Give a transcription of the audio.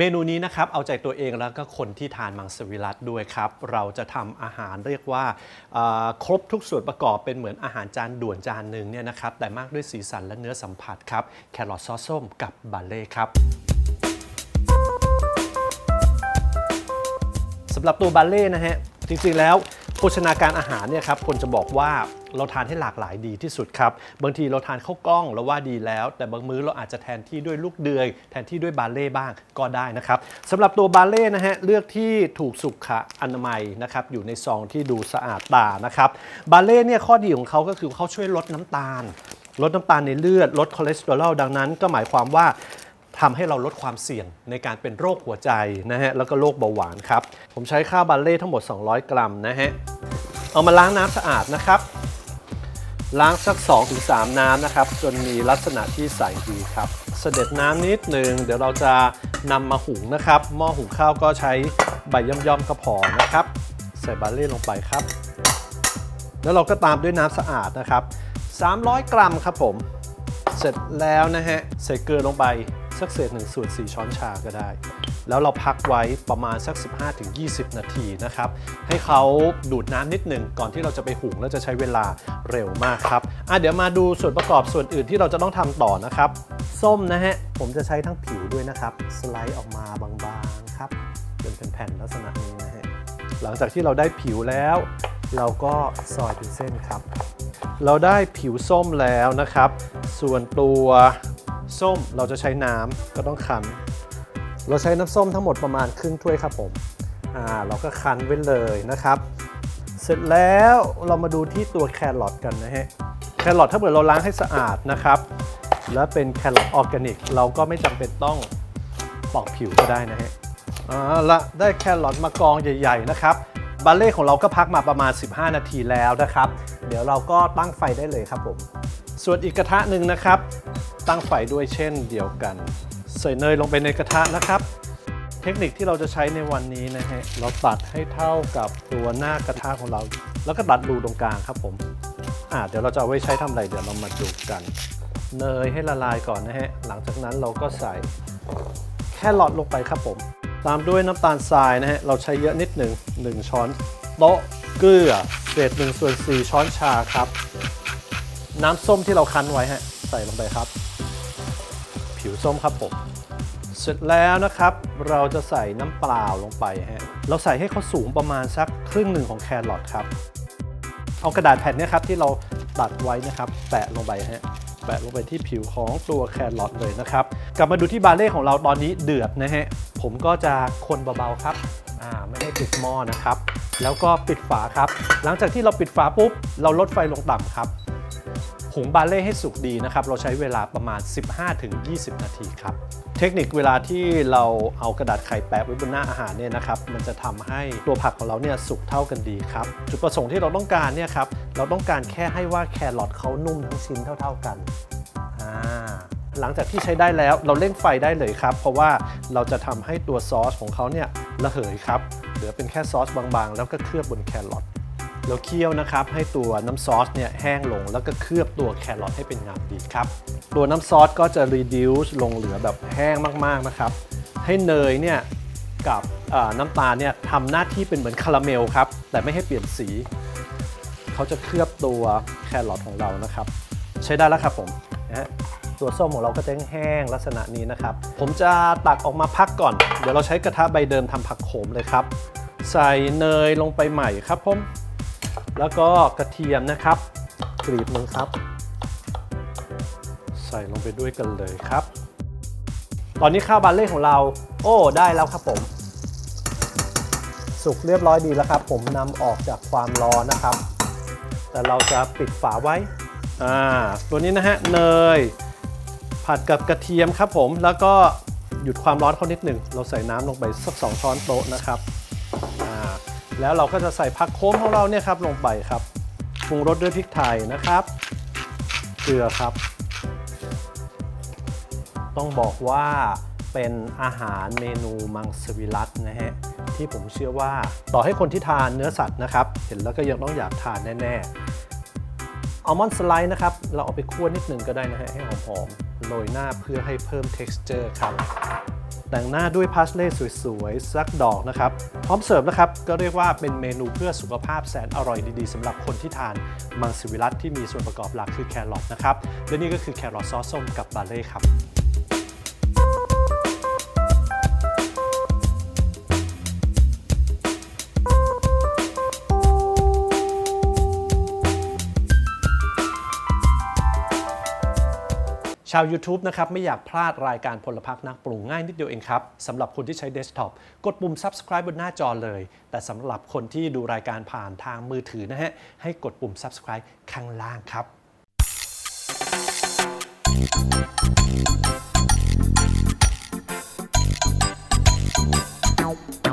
เมนูนี้นะครับเอาใจตัวเองแล้วก็คนที่ทานมังสวิรัตด้วยครับ เราจะทำอาหารเรียกว่าเอ่อครบทุกส่วนประกอบเป็นเหมือนอาหารจานด่วนจานหนึ่งเนี่ยนะครับแต่มากด้วยสีสันและเนื้อสัมผัสครับแครอทซอสส้มกับบาเล่ครับ สำหรับตัวบาเล่นะฮะ จริงๆแล้ว โภชนาการอาหารเนี่ยครับคนจะบอกว่าเราทานให้หลากหลายดีที่สุดครับ บางทีเราทานข้าวกล้องแล้วว่าดีแล้ว แต่บางมื้อเราอาจจะแทนที่ด้วยลูกเดือย แทนที่ด้วยบาเล่บ้างก็ได้นะครับสำหรับตัวบาเล่นะฮะเลือกที่ถูกสุขอนามัยนะครับอยู่ในซองที่ดูสะอาดตานะครับบาเล่เนี่ยข้อดีของเขาก็คือเขาช่วยลดน้ำตาล ลดน้ำตาลในเลือดลดคอเลสเตอรอลดังนั้น ก็หมายความว่า ทำให้เราลดความเสี่ยงในการเป็นโรคหัวใจนะฮะแล้วก็โรคเบาหวานครับ ผมใช้ข้าวบาเล่ทั้งหมด 200 กรัมนะฮะเอามาล้างน้ำสะอาดนะครับล้างสัก 2-3 น้ำนะครับ จนมีลักษณะที่ใสดีครับ เสด็จน้ำนิดหนึ่งเดี๋ยวเราจะนำมาหุงนะครับหม้อหุงข้าวก็ใช้ใบย่อมๆก็พอนะครับ ใส่บาเล่ลงไปครับ แล้วเราก็ตามด้วยน้ำสะอาดนะครับ 300 กรัมครับผม เสร็จแล้วนะฮะใส่เกลือลงไป สักเศษหนึ่งส่วน4ช้อนชาก็ได้ แล้วเราพักไว้ประมาณสัก 15-20 นาทีนะครับ ให้เขาดูดน้ำนิดหนึ่งก่อนที่เราจะไปหุงแล้วจะใช้เวลาเร็วมากครับอะเดี๋ยวมาดูส่วนประกอบส่วนอื่นที่เราจะต้องทำต่อนะครับ ส้มนะฮะ ผมจะใช้ทั้งผิวด้วยนะครับ สไลด์ออกมาบางๆครับเป็นแผ่นๆลักษณะนี้นะฮะหลังจากที่เราได้ผิวแล้วเราก็ซอยเป็นเส้นครับ เราได้ผิวส้มแล้วนะครับ ส่วนตัว ส้มเราจะใช้น้ำก็ต้องคั้น เราใช้น้ำส้มทั้งหมดประมาณครึ่งถ้วยครับผมอ่าเราก็คั้นไว้เลยนะครับ เสร็จแล้วเรามาดูที่ตัวแครอทกันนะฮะแครอทถ้าเกิดเราล้างให้สะอาดนะครับ แล้วเป็นแครอทออร์แกนิก เราก็ไม่จำเป็นต้องปอกผิวก็ได้นะฮะอ่าละได้แครอทมากองใหญ่ ๆ นะครับบาเล่ของเราก็พักมาประมาณ 15 นาทีแล้วนะครับ เดี๋ยวเราก็ตั้งไฟได้เลยครับผม ส่วนอีกกระทะหนึ่งนะครับ ตั้งไฟด้วยเช่นเดียวกัน ใส่เนยลงไปในกระทะนะครับ เทคนิคที่เราจะใช้ในวันนี้นะฮะเราตัดให้เท่ากับตัวหน้ากระทะของเรา แล้วก็ตัดรูตรงกลางครับผมอ่าเดี๋ยวเราจะเอาไว้ใช้ทำอะไรเดี๋ยวเรามาดูกัน เนยให้ละลายก่อนนะฮะหลังจากนั้นเราก็ใส่แครอทลงไปครับผม ตามด้วยน้ำตาลทรายนะฮะเราใช้เยอะนิดหนึ่ง1 ช้อนโต๊ะเกลือเศษ1ส่วน4ช้อนชาครับ น้ำส้มที่เราคั้นไว้ฮะใส่ลงไปครับ ผิวส้มครับผม เสร็จแล้วนะครับ เราจะใส่น้ำเปล่าลงไปฮะ เราใส่ให้เขาสูงประมาณสักครึ่งหนึ่งของแครอทครับ เอากระดาษแผ่นเนี้ครับที่เราตัดไว้นะครับแปะลงไปฮะแปะลงไปที่ผิวของตัวแครอทเลยนะครับ กลับมาดูที่บาเล่ของเราตอนนี้เดือดนะฮะ ผมก็จะคนเบาๆครับ อ่าไม่ให้ปิดหม้อนะครับ แล้วก็ปิดฝาครับ หลังจากที่เราปิดฝาปุ๊บ เราลดไฟลงต่ำครับ หุงบาเล่ให้สุกดีนะครับ เราใช้เวลาประมาณ 15-20 นาทีครับ เทคนิคเวลาที่เราเอากระดาษไข่แปะไว้บนหน้าอาหารเนี่ยนะครับ มันจะทำให้ตัวผักของเราเนี่ยสุกเท่ากันดีครับ จุดประสงค์ที่เราต้องการเนี่ยครับ เราต้องการแค่ให้ว่าแครอทเขานุ่มทั้งชิ้นเท่า ๆกันอ่าหลังจากที่ใช้ได้แล้วเราเร่งไฟได้เลยครับ เพราะว่าเราจะทำให้ตัวซอสของเขาเนี่ยระเหยครับ เหลือเป็นแค่ซอสบางๆ แล้วก็เคลือบบนแครอท เราเคี่ยวนะครับให้ตัวน้ำซอสเนี่ยแห้งลง แล้วก็เคลือบตัวแครอทให้เป็นงามดีครับ ตัวน้ำซอสก็จะ reduce ลงเหลือแบบแห้งมากๆนะครับ ให้เนยเนี่ยกับน้ำตาลเนี่ยทำหน้าที่เป็นเหมือนคาราเมลครับ แต่ไม่ให้เปลี่ยนสี เขาจะเคลือบตัวแครอทของเรานะครับ ใช้ได้แล้วครับผมนะฮะตัวส้มของเราก็จะแห้งลักษณะนี้นะครับ ผมจะตักออกมาพักก่อน เดี๋ยวเราใช้กระทะใบเดิมทำผักโขมเลยครับ ใส่เนยลงไปใหม่ครับผม แล้วก็กระเทียมนะครับ กรีบหนึ่งครับ ใส่ลงไปด้วยกันเลยครับ ตอนนี้ข้าวบาเล่ของเรา โอ้ ได้แล้วครับผม สุกเรียบร้อยดีแล้วครับ ผมนำออกจากความร้อนนะครับ แต่เราจะปิดฝาไว้อ่าตัวนี้นะฮะเนยผัดกับกระเทียมครับผมแล้วก็หยุดความร้อนเขานิดหนึ่ง เราใส่น้ำลงไปสักสองช้อนโต๊ะนะครับ แล้วเราก็จะใส่ผักโขมของเราเนี่ยครับลงไปครับปรุงรสด้วยพริกไทยนะครับ เกลือครับ ต้องบอกว่าเป็นอาหารเมนูมังสวิรัตนะฮะที่ผมเชื่อว่าต่อให้คนที่ทานเนื้อสัตว์นะครับ เห็นแล้วก็ยังต้องอยากทานแน่ๆอัลมอนด์สไลด์นะครับ เราเอาไปคั่วนิดนึงก็ได้นะฮะให้หอมๆโรยหน้าเพื่อให้เพิ่ม texture ครับ แต่งหน้าด้วยพาสเล่สวยๆ สักดอกนะครับ พร้อมเสิร์ฟนะครับ ก็เรียกว่าเป็นเมนูเพื่อสุขภาพแสนอร่อยดีๆสำหรับคนที่ทานมังสวิรัตที่มีส่วนประกอบหลักคือแครอทนะครับ และนี่ก็คือแครอทซอสส้มกับบาเล่ครับ ชาว YouTube นะครับไม่อยากพลาดรายการพลพักนักปลุกง่ายนิดเดียวเองครับสำหรับคนที่ใช้เดสก์ท็อปกดปุ่ม subscribe บนหน้าจอเลย แต่สำหรับคนที่ดูรายการผ่านทางมือถือนะฮะให้กดปุ่ม subscribe ข้างล่างครับ Ow.